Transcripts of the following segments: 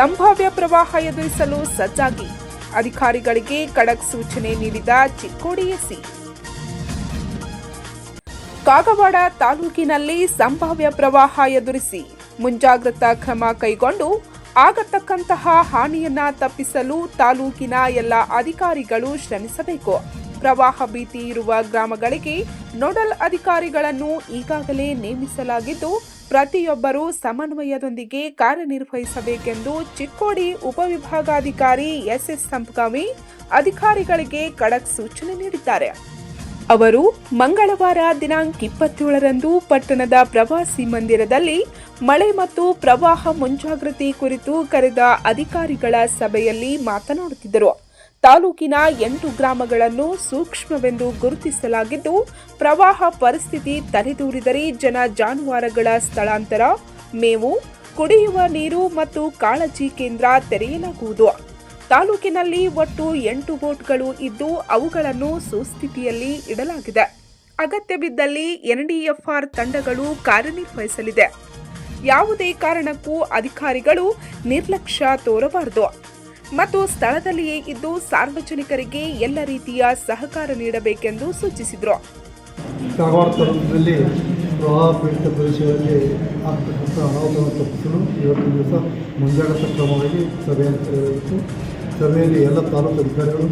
ಸಂಭಾವ್ಯ ಪ್ರವಾಹ ಎದುರಿಸಲು ಸಜ್ಜಾಗಿ. ಅಧಿಕಾರಿಗಳಿಗೆ ಖಡಕ್ ಸೂಚನೆ ನೀಡಿದ ಚಿಕ್ಕೋಡಿ ಎಸಿ ಕಾಗವಾಡ ತಾಲೂಕಿನಲ್ಲಿ ಸಂಭಾವ್ಯ ಪ್ರವಾಹ ಎದುರಿಸಿ ಮುಂಜಾಗ್ರತಾ ಕ್ರಮ ಕೈಗೊಂಡು ಆಗತಕ್ಕಂತಹ ಹಾನಿಯನ್ನ ತಪ್ಪಿಸಲು ತಾಲೂಕಿನ ಎಲ್ಲ ಅಧಿಕಾರಿಗಳು ಶ್ರಮಿಸಬೇಕು. ಪ್ರವಾಹ ಭೀತಿ ಇರುವ ಗ್ರಾಮಗಳಿಗೆ ನೋಡಲ್ ಅಧಿಕಾರಿಗಳನ್ನು ಈಗಾಗಲೇ ನೇಮಿಸಲಾಗಿದ್ದು ಪ್ರತಿಯೊಬ್ಬರೂ ಸಮನ್ವಯದೊಂದಿಗೆ ಕಾರ್ಯನಿರ್ವಹಿಸಬೇಕೆಂದು ಚಿಕ್ಕೋಡಿ ಉಪವಿಭಾಗಾಧಿಕಾರಿ ಎಸ್ಎಸ್ ಸಂಪ್ಗಾಮಿ ಅಧಿಕಾರಿಗಳಿಗೆ ಖಡಕ್ ಸೂಚನೆ ನೀಡಿದ್ದಾರೆ. ಅವರು ಮಂಗಳವಾರ ದಿನಾಂಕ ಇಪ್ಪತ್ತೇಳರಂದು ಪಟ್ಟಣದ ಪ್ರವಾಸಿ ಮಂದಿರದಲ್ಲಿ ಮಳೆ ಮತ್ತು ಪ್ರವಾಹ ಮುಂಜಾಗ್ರತೆ ಕುರಿತು ಕರೆದ ಅಧಿಕಾರಿಗಳ ಸಭೆಯಲ್ಲಿ ಮಾತನಾಡುತ್ತಿದ್ದರು. ತಾಲೂಕಿನ ಎಂಟು ಗ್ರಾಮಗಳನ್ನು ಸೂಕ್ಷ್ಮವೆಂದು ಗುರುತಿಸಲಾಗಿದ್ದು, ಪ್ರವಾಹ ಪರಿಸ್ಥಿತಿ ತಲೆದೂರಿದರೆ ಜನ ಜಾನುವಾರುಗಳ ಸ್ಥಳಾಂತರ, ಮೇವು, ಕುಡಿಯುವ ನೀರು ಮತ್ತು ಕಾಳಜಿ ಕೇಂದ್ರ ತೆರೆಯಲಾಗುವುದು. ತಾಲೂಕಿನಲ್ಲಿ ಒಟ್ಟು ಎಂಟು ಬೋಟ್ಗಳು ಇದ್ದು, ಅವುಗಳನ್ನು ಸುಸ್ಥಿತಿಯಲ್ಲಿ ಇಡಲಾಗಿದೆ. ಅಗತ್ಯ ಬಿದ್ದಲ್ಲಿ ಎನ್ಡಿಎಫ್ಆರ್ ತಂಡಗಳು ಕಾರ್ಯನಿರ್ವಹಿಸಲಿದೆ. ಯಾವುದೇ ಕಾರಣಕ್ಕೂ ಅಧಿಕಾರಿಗಳು ನಿರ್ಲಕ್ಷ್ಯ ತೋರಬಾರದು. ಮತ್ತು ಸ್ಥಳದಲ್ಲಿಯೇ ಇದ್ದು ಸಾರ್ವಜನಿಕರಿಗೆ ಎಲ್ಲ ರೀತಿಯ ಸಹಕಾರ ನೀಡಬೇಕೆಂದು ಸೂಚಿಸಿದರು. ಪ್ರವಾಹ ಪೀಡಿತ ಪ್ರದೇಶಗಳಲ್ಲಿ ಆಗ್ತಕ್ಕಂಥ ಅನಾಹುತವನ್ನು ತಪ್ಪಿಸಲು ದಿವಸ ಮುಂಜಾಗ್ರತಾ ಕ್ರಮವಾಗಿ ಸಭೆಯನ್ನು ಸಭೆಯಲ್ಲಿ ಎಲ್ಲ ತಾಲೂಕು ಅಧಿಕಾರಿಗಳು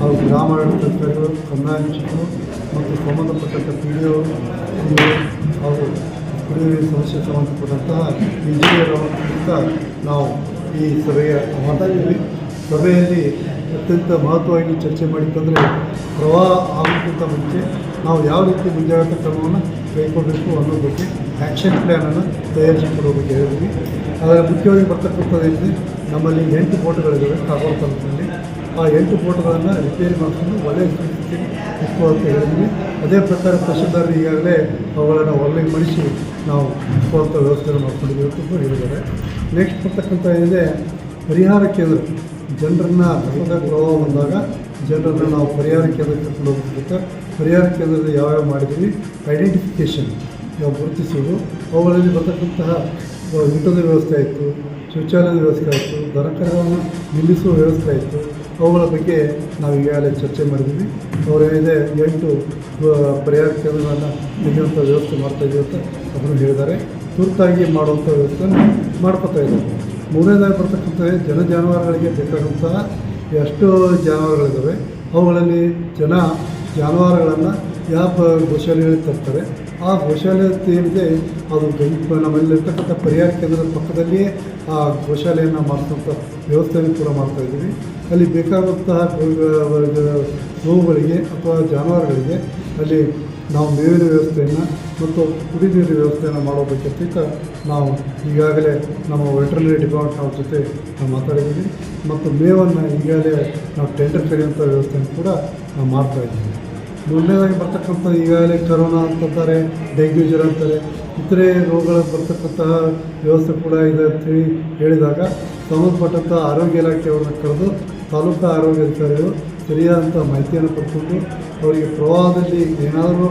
ಹಾಗೂ ಗ್ರಾಮಾಡಳಿತ ಅಧಿಕಾರಿಗಳು, ಕಂದಾಯ ಶಿಕ್ಷಕರು ಮತ್ತು ಸಂಬಂಧಪಟ್ಟಂಥ ಪಿ ಡಿ ಹಾಗೂ ಕುಡಿಯುವ ನೀರಿನ ಸಮಸ್ಯೆ ಸಂಬಂಧಪಟ್ಟಂತಹ ಇಂಜಿನಿಯರ್ ನಾವು ಈ ಸಭೆಯ ಮಾತಾಡಿದ್ವಿ ಸಭೆಯಲ್ಲಿ ಅತ್ಯಂತ ಮಹತ್ವವಾಗಿ ಚರ್ಚೆ ಮಾಡಿತ್ತಂದರೆ ಪ್ರವಾಹ ಆಗೋಕ್ಕಿಂತ ಮುಂಚೆ ನಾವು ಯಾವ ರೀತಿ ಮುಂಜಾಗ್ರತಾ ಕ್ರಮವನ್ನು ಕೈಗೊಳ್ಳಬೇಕು ಅನ್ನೋ ಬಗ್ಗೆ ಆ್ಯಕ್ಷನ್ ಪ್ಲ್ಯಾನನ್ನು ತಯಾರಿಸಿಕೊಡೋ ಬಗ್ಗೆ ಹೇಳಿದ್ವಿ. ಅದರ ಮುಖ್ಯವಾಗಿ ಬರ್ತಕ್ಕಂಥದ್ದೇನಿದೆ ನಮ್ಮಲ್ಲಿ ಎಂಟು ಬೋಟ್ಗಳಿದ್ದಾವೆ ಕಾಗೋಡು ತಾಲೂಕಿನಲ್ಲಿ. ಆ ಎಂಟು ಬೋಟ್ಗಳನ್ನು ರಿಪೇರಿ ಮಾಡಿಕೊಂಡು ಒಳ್ಳೆಯ ಸ್ಥಿತಿಗೆ ಇಟ್ಟು ಅಂತ ಹೇಳಿದ್ವಿ. ಅದೇ ಪ್ರಕಾರ ತಹಶೀಲ್ದಾರ್ ಈಗಾಗಲೇ ಅವುಗಳನ್ನು ಒಳ್ಳೆ ಮಡಿಸಿ ನಾವು ಸ್ವಂತ ವ್ಯವಸ್ಥೆ ಮಾಡ್ಕೊಂಡಿದ್ದೀವಿ ಅಂತ ಹೇಳಿದ್ದಾರೆ. ನೆಕ್ಸ್ಟ್ ಬರ್ತಕ್ಕಂಥ ಏನಿದೆ, ಪರಿಹಾರ ಕೇಂದ್ರ. ಜನರನ್ನು ಬಂದ ಪ್ರಭಾವ ಬಂದಾಗ ಜನರನ್ನು ನಾವು ಪರಿಹಾರ ಕೇಂದ್ರಕ್ಕೆ ಕರ್ಕೊಂಡು ಹೋಗ್ಬೇಕು ಪರಿಹಾರ ಕೇಂದ್ರದಲ್ಲಿ ಯಾವ್ಯಾವ ಮಾಡಿದ್ದೀವಿ ಐಡೆಂಟಿಫಿಕೇಷನ್ ನಾವು ಗುರುತಿಸೋದು, ಅವುಗಳಲ್ಲಿ ಬರ್ತಕ್ಕಂತಹ ಊಟದ ವ್ಯವಸ್ಥೆ ಆಯಿತು, ಶೌಚಾಲಯದ ವ್ಯವಸ್ಥೆ ಆಯಿತು ದನಕರಗಳನ್ನು ನಿಲ್ಲಿಸುವ ವ್ಯವಸ್ಥೆ ಆಯಿತು ಅವುಗಳ ಬಗ್ಗೆ ನಾವು ಈಗಾಗಲೇ ಚರ್ಚೆ ಮಾಡಿದ್ದೀವಿ. ಅವರೇನಿದೆ ಎಂಟು ಪರಿಹಾರ ಕೇಂದ್ರಗಳನ್ನು ತೆಗೆಯುವಂಥ ವ್ಯವಸ್ಥೆ ಮಾಡ್ತಾ ಇದ್ದೀವಿ ಅಂತ ಅದನ್ನು ಹೇಳಿದ್ದಾರೆ. ತುರ್ತಾಗಿ ಮಾಡುವಂಥ ವ್ಯವಸ್ಥೆಯನ್ನು ಮಾಡ್ಕೋತಾ ಇದ್ದಾರೆ. ಮೂರನೇದಾಗಿ ಬರ್ತಕ್ಕಂಥ ಜನ ಜಾನುವಾರುಗಳಿಗೆ ಬೇಕಾದಂತಹ ಎಷ್ಟು ಜಾನುವಾರುಗಳಿದ್ದಾವೆ. ಅವುಗಳಲ್ಲಿ ಜನ ಜಾನುವಾರುಗಳನ್ನು ಯಾವ ಗೋಶಾಲೆಗಳಿಗೆ ತರ್ತಾರೆ? ಆ ಗೋಶಾಲೆ ಏನಿದೆ ಅದು ನಮ್ಮಲ್ಲಿರ್ತಕ್ಕಂಥ ಪರಿಹಾರ ಕೇಂದ್ರದ ಪಕ್ಕದಲ್ಲಿಯೇ ಆ ಗೋಶಾಲೆಯನ್ನು ಮಾಡ್ತಕ್ಕಂಥ ವ್ಯವಸ್ಥೆಯನ್ನು ಕೂಡ ಮಾಡ್ತಾ ಇದ್ದೀವಿ. ಅಲ್ಲಿ ಬೇಕಾದಂತಹ ಗೋವುಗಳಿಗೆ ಅಥವಾ ಜಾನುವಾರುಗಳಿಗೆ ಅಲ್ಲಿ ನಾವು ಮೇವಿನ ವ್ಯವಸ್ಥೆಯನ್ನು ಮತ್ತು ಕುಡಿ ನೀರಿನ ವ್ಯವಸ್ಥೆಯನ್ನು ಮಾಡೋದಕ್ಕಿಂತ ನಾವು ಈಗಾಗಲೇ ನಮ್ಮ ವೆಟ್ರನರಿ ಡಿಪಾರ್ಟ್ಮೆಂಟ್ ಅವ್ರ ಜೊತೆ ನಾವು ಮಾತಾಡಿದ್ದೀವಿ. ಮತ್ತು ಮೇವನ್ನು ಈಗಾಗಲೇ ನಾವು ಟೆಂಡರ್ ಕರೆಯುವಂಥ ವ್ಯವಸ್ಥೆಯನ್ನು ಕೂಡ ನಾವು ಮಾಡ್ತಾ ಇದ್ದೀವಿ. ಮೊದಲನೇದಾಗಿ ಬರ್ತಕ್ಕಂಥ ಈಗಾಗಲೇ ಕರೋನಾ ಅಂತಾರೆ ಡೆಂಗ್ಯೂ ಜ್ವರ ಅಂತಾರೆ, ಇತರೆ ರೋಗಗಳ ಬರ್ತಕ್ಕಂತಹ ವ್ಯವಸ್ಥೆ ಕೂಡ ಇದೆ ಅಂತೇಳಿ ಹೇಳಿದಾಗ ಸಂಬಂಧಪಟ್ಟಂಥ ಆರೋಗ್ಯ ಇಲಾಖೆಯವ್ರನ್ನ ಕರೆದು ತಾಲೂಕು ಆರೋಗ್ಯ ಅಧಿಕಾರಿಗಳು ಸರಿಯಾದಂಥ ಮಾಹಿತಿಯನ್ನು ಪಡ್ಕೊಂಡು ಅವರಿಗೆ ಪ್ರವಾಹದಲ್ಲಿ ಏನಾದರೂ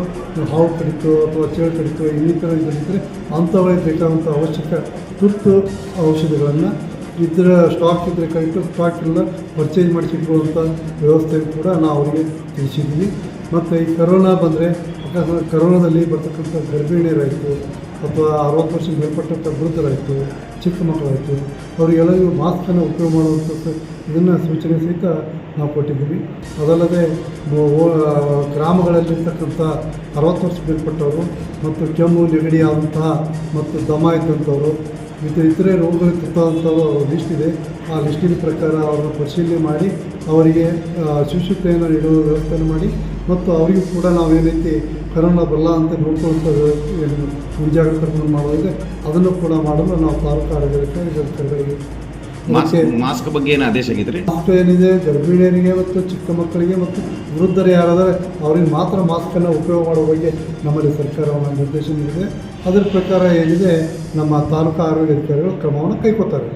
ಹಾವು ಕಡಿತು ಅಥವಾ ಚೇಳು ಕಡಿತು ಇನ್ನಿತರ ಇದ್ದರೆ ಅಂಥವರಿಗೆ ಬೇಕಾದಂಥ ಅವಶ್ಯಕ ತುರ್ತು ಔಷಧಿಗಳನ್ನು ಇದರ ಸ್ಟಾಕ್ ಇದ್ದರೆ ಕರೆಕ್ಟು ಸ್ಟಾಕ್ ಎಲ್ಲ ಪರ್ಚೇಸ್ ಮಾಡಿಸಿಕೊಳ್ಳುವಂಥ ವ್ಯವಸ್ಥೆ ಕೂಡ ನಾವು ಅವರಿಗೆ ತಿಳಿಸಿದ್ವಿ ಮತ್ತು ಈ ಕರೋನಾ ಬಂದರೆ ಅಕಸ್ಮಾತ್ ಕರೋನಾದಲ್ಲಿ ಬರ್ತಕ್ಕಂಥ ಗರ್ಭಿಣಿಯರಾಯಿತು ಅಥವಾ ಅರವತ್ತು ವರ್ಷ ಮೇಲ್ಪಟ್ಟಂಥ ವೃದ್ಧರಾಯಿತು ಚಿಕ್ಕ ಮಕ್ಕಳಾಯಿತು ಅವರಿಗೆಲ್ಲರಿಗೂ ಮಾಸ್ಕನ್ನು ಉಪಯೋಗ ಮಾಡುವಂಥದ್ದು ಇದನ್ನು ಸೂಚನೆ ಸಹಿತ ನಾವು ಕೊಟ್ಟಿದ್ದೀವಿ. ಅದಲ್ಲದೆ ಗ್ರಾಮಗಳಲ್ಲಿರ್ತಕ್ಕಂಥ ಅರವತ್ತು ವರ್ಷ ಮೇಲ್ಪಟ್ಟವರು ಮತ್ತು ಕೆಮ್ಮು ನೆಗಡಿ ಆದಂತಹ ಮತ್ತು ದಮ ಇದ್ದಂಥವರು ಮತ್ತು ಇತರೆ ರೋಗಗಳಿಗೆ ತುತ್ತಾದಂಥವ್ರು ಲಿಸ್ಟ್ ಇದೆ. ಆ ಲಿಸ್ಟಿನ ಪ್ರಕಾರ ಅವರನ್ನು ಪರಿಶೀಲನೆ ಮಾಡಿ ಅವರಿಗೆ ಆ, ಶುಶ್ರೂಷೆಯನ್ನು ನೀಡುವ ವ್ಯವಸ್ಥೆಯನ್ನು ಮಾಡಿ ಮತ್ತು ಅವರಿಗೂ ಕೂಡ ನಾವು ಏನೈತಿ ಕರೋನಾ ಬರಲ್ಲ ಅಂತ ನೋಡ್ಕೊಳ್ತಾ ಏನು ಮುಂಜಾಗ್ರತೆ ಕ್ರಮ ಮಾಡೋದಿದೆ ಅದನ್ನು ಕೂಡ ಮಾಡಲು ನಾವು ತಾಲೂಕು ಆರೋಗ್ಯ ಅಧಿಕಾರಿಗಳಿಗೆ ಮಾಸ್ಕ್ ಬಗ್ಗೆ ಏನು ಆದೇಶ ಆಗಿದ್ರೆ? ಮಾಸ್ಕ್ ಏನಿದೆ ಗರ್ಭಿಣಿಯರಿಗೆ ಮತ್ತು ಚಿಕ್ಕ ಮಕ್ಕಳಿಗೆ ಮತ್ತು ವೃದ್ಧರು ಯಾರಾದರೆ ಅವರಿಗೆ ಮಾತ್ರ ಮಾಸ್ಕನ್ನು ಉಪಯೋಗ ಮಾಡುವ ಬಗ್ಗೆ ನಮ್ಮಲ್ಲಿ ಸರ್ಕಾರ ಒಂದು ನಿರ್ದೇಶನ ನೀಡಿದೆ ಅದರ ಪ್ರಕಾರ ಏನಿದೆ ನಮ್ಮ ತಾಲೂಕು ಆರೋಗ್ಯ ಅಧಿಕಾರಿಗಳು ಕ್ರಮವನ್ನು ಕೈಗೊಳ್ತಾರೆ.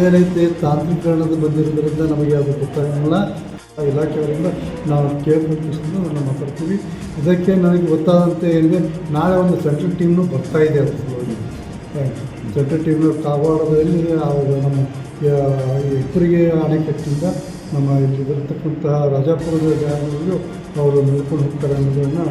ಏನೈತೆ ತಾಂತ್ರಿಕರಣದ ಬಂದಿರೋದ್ರಿಂದ ನಮಗೆ ಅದು ಗೊತ್ತಾಗಲ್ಲ ಇಲಾಖೆಯವರಿಂದ ನಾವು ಕೇಳ್ಕೊಂಡು ನಾವು ಮಾತಾಡ್ತೀವಿ. ಇದಕ್ಕೆ ನನಗೆ ಗೊತ್ತಾದಂತೆ ಏನಿದೆ ನಾಳೆ ಒಂದು ಸೆಂಟ್ರಲ್ ಟೀಮ್ನು ಬರ್ತಾ ಇದೆ ಅಂತ ಸಲುವಾಗಿ ಸೆಂಟ್ರಲ್ ಟೀಮ್ನ ಕಾವಾಡದಲ್ಲಿ ಅವರು ನಮ್ಮ ಹೆಸರಿಗೆ ಅಣೆಕಟ್ಟಿಂದ ನಮ್ಮ ಇಲ್ಲಿರತಕ್ಕಂಥ ರಾಜಾಪುರದ ಜಾಗಗಳಿಗೂ ಅವರು ನೋಡ್ಕೊಂಡು ಹೋಗ್ತಾರೆ ಅನ್ನೋದನ್ನು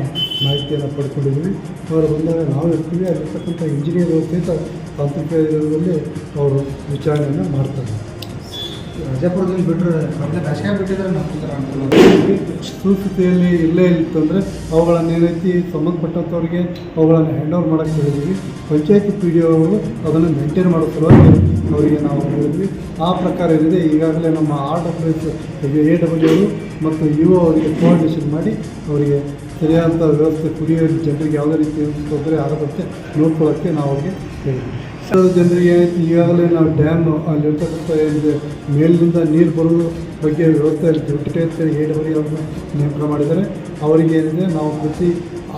ಮಾಹಿತಿಯನ್ನು ಪಡ್ಕೊಂಡಿದ್ದೀವಿ. ಅವರು ಬಂದಾಗ ನಾವು ಇರ್ತೀವಿ ಅಲ್ಲಿರ್ತಕ್ಕಂಥ ಇಂಜಿನಿಯರ್ ಸಹಿತ ತಾಂತ್ರಿಕದಲ್ಲಿ ಅವರು ವಿಚಾರಣೆಯನ್ನು ಮಾಡ್ತಾರೆ. ರಾಜಾಪುರದಲ್ಲಿ ಬಿಟ್ಟರೆ ಬೇಸಿಗೆ ಬಿಟ್ಟಿದ್ರೆ ಸುಸ್ಥಿತಿಯಲ್ಲಿ ಇಲ್ಲೇ ಇತ್ತಂದರೆ ಅವುಗಳನ್ನು ಏನೈತಿ ಸಂಬಂಧಪಟ್ಟಂಥವ್ರಿಗೆ ಅವುಗಳನ್ನು ಹ್ಯಾಂಡ್ ಓವರ್ ಮಾಡೋಕ್ಕೆ ಹೇಳಿದ್ವಿ. ಪಂಚಾಯತಿ ಪಿ ಡಿ ಅವರು ಅದನ್ನು ಮೇಂಟೈನ್ ಮಾಡೋ ಸಲುವಾಗಿ ಅವರಿಗೆ ನಾವು ಹೇಳಿದ್ವಿ. ಆ ಪ್ರಕಾರ ಏನಿದೆ, ಈಗಾಗಲೇ ನಮ್ಮ R W S A W ಮತ್ತು ಯು ಅವರಿಗೆ ಕೋಆರ್ಡಿನೇಷನ್ ಮಾಡಿ ಅವರಿಗೆ ಸರಿಯಾದಂಥ ವ್ಯವಸ್ಥೆ ಕುಡಿಯೋ ಜನರಿಗೆ ಯಾವುದೇ ರೀತಿ ತೊಂದರೆ ಆಗದಂತೆ ನೋಡ್ಕೊಳ್ಳೋಕ್ಕೆ ನಾವು ಅವರಿಗೆ ಹೇಳಿದ್ವಿ. ಜನರಿಗೆ ಈಗಾಗಲೇ ನಾವು ಡ್ಯಾಮ್ ಅಲ್ಲಿರ್ತಕ್ಕಂಥ ಏನಿದೆ ಮೇಲಿನಿಂದ ನೀರು ಬರೋದು ಬಗ್ಗೆ ವ್ಯವಸ್ಥೆ ಇರ್ತೀವಿ ಏಳುವರೆಗೆ ಅವ್ರನ್ನ ನೇಮಕ ಮಾಡಿದ್ದಾರೆ. ಅವರಿಗೆ ಏನಿದೆ, ನಾವು ಪ್ರತಿ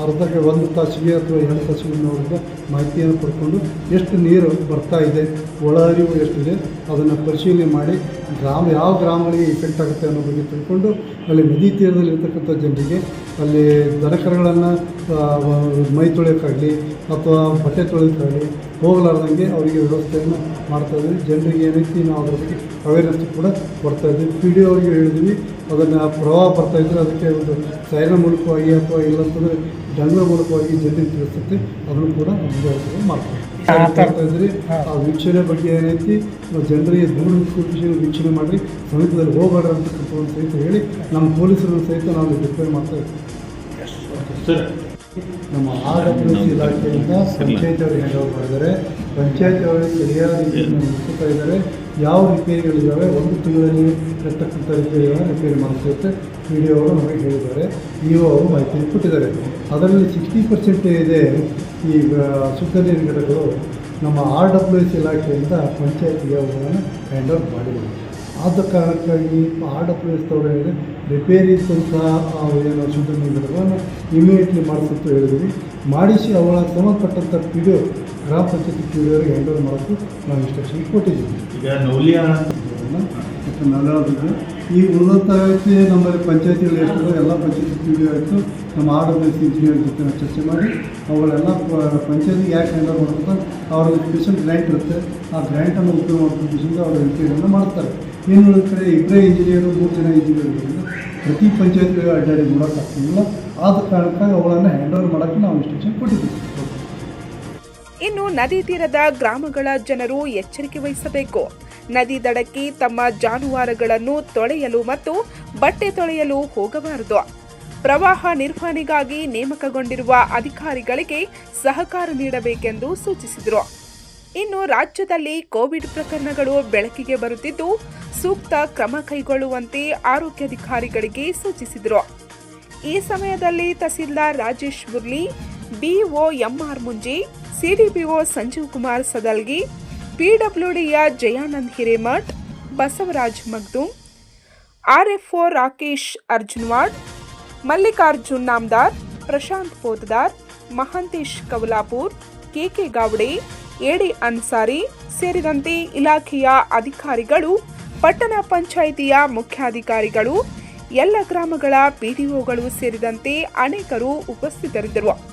ಅರ್ಧಕ್ಕೆ ಒಂದು ತಾಸಿಗೆ ಅಥವಾ ಎರಡು ತಾಸಿಗೆ ಅವರಿಂದ ಮಾಹಿತಿಯನ್ನು ಪಡ್ಕೊಂಡು ಎಷ್ಟು ನೀರು ಬರ್ತಾ ಇದೆ ಒಳಹರಿವು ಎಷ್ಟಿದೆ, ಅದನ್ನು ಪರಿಶೀಲನೆ ಮಾಡಿ ಗ್ರಾಮ, ಯಾವ ಗ್ರಾಮಗಳಿಗೆ ಇಫೆಕ್ಟ್ ಆಗುತ್ತೆ ಅನ್ನೋ ಬಗ್ಗೆ ತಿಳ್ಕೊಂಡು ಅಲ್ಲಿ ನದಿ ತೀರದಲ್ಲಿ ಇರ್ತಕ್ಕಂಥ ಜನರಿಗೆ ಅಲ್ಲಿ ದನಕರುಗಳನ್ನು ಮೈ ತೊಳೆಯೋಕ್ಕಾಗಲಿ ಅಥವಾ ಬಟ್ಟೆ ತೊಳೆಯೋಕ್ಕಾಗಲಿ ಹೋಗಲಾರ್ದಂಗೆ ಅವರಿಗೆ ವ್ಯವಸ್ಥೆಯನ್ನು ಮಾಡ್ತಾ ಇದ್ದೀವಿ. ಜನರಿಗೆ ರೀತಿ ನಾವು ಅದ್ರ ಬಗ್ಗೆ ಅವೇರ್ನೆಸ್ ಕೂಡ ಕೊಡ್ತಾ ಇದ್ದೀವಿ. ಪಿ ಡಿ ಅವರಿಗೆ ಹೇಳಿದ್ವಿ ಅದನ್ನು ಬರ್ತಾ ಇದ್ದರೆ ಅದಕ್ಕೆ ಒಂದು ಸೈನ ಮೂಲಕವಾಗಿ ಅಥವಾ ಇಲ್ಲಂತಂದರೆ ಡಂಗ್ರ ಮೂಲಕವಾಗಿ ಜನರಿಗೆ ತಿಳಿಸುತ್ತೆ. ಅದನ್ನು ಕೂಡ ಮಾಡ್ತೀವಿ. ಇದ್ರಿ ಆ ವೀಕ್ಷಣೆ ಬಗ್ಗೆ ಏನೈತಿ ಜನರಿಗೆ ದೂರ ವಿಷಯ ವೀಕ್ಷಣೆ ಮಾಡಿ ಸಮೀಪದಲ್ಲಿ ಹೋಗಬೇಡ ಅಂತ ಸಹಿತ ಹೇಳಿ ನಮ್ಮ ಪೊಲೀಸರನ್ನು ಸಹಿತ ನಾವು ಡಿಪ್ಲೈ ಮಾಡ್ತಾ ಇದ್ದೀವಿ ನಮ್ಮ ಆರೋಗ್ಯ ಇಲಾಖೆಯಿಂದ ಪಂಚಾಯತ್ ಅವರು ಹ್ಯಾಂಡ್ ಓವರ್ ಮಾಡಿದ್ದಾರೆ ಪಂಚಾಯತ್ ಸರಿಯಾದ ರೀತಿಯನ್ನು ನಡೆಸ್ತಾ ಇದ್ದಾರೆ. ಯಾವ ರಿಪೇರಿಗಳಿದ್ದಾವೆ ಒಂದು ತಿಂಗಳಲ್ಲಿ ಕಟ್ಟಕ್ಕಂಥ ರಿಪೇರಿಗಳನ್ನು ರಿಪೇರಿ ಮಾಡಿಸುತ್ತೆ. ಪಿ ಡಿ ಅವರು ನಮಗೆ ಹೇಳಿದ್ದಾರೆ. ಇ ಒ ಅವರು ಮಾಹಿತಿ ಕೊಟ್ಟಿದ್ದಾರೆ. ಅದರಲ್ಲಿ ಸಿಕ್ಸ್ಟಿ ಪರ್ಸೆಂಟ್ ಇದೆ ಈ ಶುದ್ಧ ನೀರು ಘಟಕಗಳು. ನಮ್ಮ ಆರ್ ಡಬ್ಲ್ಯೂ ಎಸ್ ಇಲಾಖೆಯಿಂದ ಪಂಚಾಯತಿಗೆ ಅವುಗಳನ್ನು ಹ್ಯಾಂಡ್ ಓವರ್ ಮಾಡಿದ್ದಾರೆ. ಆದ ಕಾರಣಕ್ಕಾಗಿ ಆರ್ ಡಬ್ಲ್ಯೂ ಎಸ್ ಅವರು ಹೇಳಿದೆ ರಿಪೇರಿ ಆ ಏನು ಶುದ್ಧ ನೀರು ಘಟಕಗಳನ್ನು ಇಮಿಡಿಯೇಟ್ಲಿ ಮಾಡಿಸುತ್ತೆ ಹೇಳಿದ್ವಿ ಮಾಡಿಸಿ ಅವಳ ಸಂಬಂಧಪಟ್ಟಂಥ ಪಿ ಡಿ ಗ್ರಾಮ ಪಂಚಾಯತಿ ಅವರಿಗೆ ಹ್ಯಾಂಡ್ ಓವರ್ ಮಾಡೋಕ್ಕೂ ನಾವು ಇನ್ಸ್ಟ್ರಕ್ಷನ್ ಕೊಟ್ಟಿದ್ದೀವಿ. ಈಗ ನೌಲಿಯಾ ಮತ್ತು ಈ ಉನ್ನತ ವ್ಯಕ್ತಿ ನಮ್ಮಲ್ಲಿ ಪಂಚಾಯತಿಗಳು ಎಷ್ಟಿದೆ ಎಲ್ಲ ಪಂಚಾಯತಿ ಡಿ ಆಯಿತು ನಮ್ಮ ಆರ್ ಡಬ್ಲ್ಯೂ ಎಸ್ ಇಂಜಿನಿಯರ್ ಜೊತೆ ನಾವು ಚರ್ಚೆ ಮಾಡಿ ಅವುಗಳೆಲ್ಲ ಪಂಚಾಯತಿಗೆ ಯಾಕೆ ಹ್ಯಾಂಡ್ ಓವರ್ ಮಾಡ್ತಾರೆ ಅವ್ರಿಗೆ ಸ್ಪೆಷಲ್ ಗ್ರ್ಯಾಂಟ್ ಇರುತ್ತೆ. ಆ ಗ್ರ್ಯಾಂಟನ್ನು ಉಪಯೋಗ ಮಾಡ್ಕೊಂಡು ಅವ್ರ ರಿಪೇರಿಯನ್ನು ಮಾಡ್ತಾರೆ. ಏನು ಹೇಳ್ತಾರೆ ಕಡೆ ಇಬ್ಬರೇ ಇಂಜಿನಿಯರು ಮೂರು ಜನ ಇಂಜಿನಿಯರ್ ಪ್ರತಿ ಪಂಚಾಯತ್ಗೆ ಅಡ್ಡಾಡಿ ನೋಡೋಕ್ಕಾಗ್ತಿಲ್ಲ. ಆದ ಕಾರಣಕ್ಕಾಗಿ ಅವುಗಳನ್ನು ಹ್ಯಾಂಡ್ ಓವರ್ ಮಾಡೋಕ್ಕೆ ನಾವು ಇನ್ಸ್ಟ್ರಕ್ಷನ್ ಕೊಟ್ಟಿದ್ದೀವಿ. ಇನ್ನು ನದಿ ತೀರದ ಗ್ರಾಮಗಳ ಜನರು ಎಚ್ಚರಿಕೆ ವಹಿಸಬೇಕು. ನದಿ ದಡಕ್ಕೆ ತಮ್ಮ ಜಾನುವಾರುಗಳನ್ನು ತೊಳೆಯಲು ಮತ್ತು ಬಟ್ಟೆ ತೊಳೆಯಲು ಹೋಗಬಾರದು. ಪ್ರವಾಹ ನಿರ್ವಹಣೆಗಾಗಿ ನೇಮಕಗೊಂಡಿರುವ ಅಧಿಕಾರಿಗಳಿಗೆ ಸಹಕಾರ ನೀಡಬೇಕೆಂದು ಸೂಚಿಸಿದರು. ಇನ್ನು ರಾಜ್ಯದಲ್ಲಿ ಕೋವಿಡ್ ಪ್ರಕರಣಗಳು ಬೆಳಕಿಗೆ ಬರುತ್ತಿದ್ದು, ಸೂಕ್ತ ಕ್ರಮ ಕೈಗೊಳ್ಳುವಂತೆ ಆರೋಗ್ಯಾಧಿಕಾರಿಗಳಿಗೆ ಸೂಚಿಸಿದರು. ಈ ಸಮಯದಲ್ಲಿ tahsildar Rajesh Murli BO MR Munji, CDPO Sanjeev Kumar Sadalagi, ಪಿಡಬ್ಲ್ಯೂಡಿಯ Jayanand Hiremath, Basavaraj Magdum RFO Rakesh Arjunwad, Mallikarjun Namdar, Prashant Potdar, Mahantesh Kavalapur KK Gawade, AD Ansari ಸೇರಿದಂತೆ ಇಲಾಖೆಯ ಅಧಿಕಾರಿಗಳು, ಪಟ್ಟಣ ಪಂಚಾಯಿತಿಯ ಮುಖ್ಯಾಧಿಕಾರಿಗಳು, ಎಲ್ಲ ಗ್ರಾಮಗಳ ಪಿಡಿಒಗಳು ಸೇರಿದಂತೆ ಅನೇಕರು ಉಪಸ್ಥಿತರಿದ್ದರು.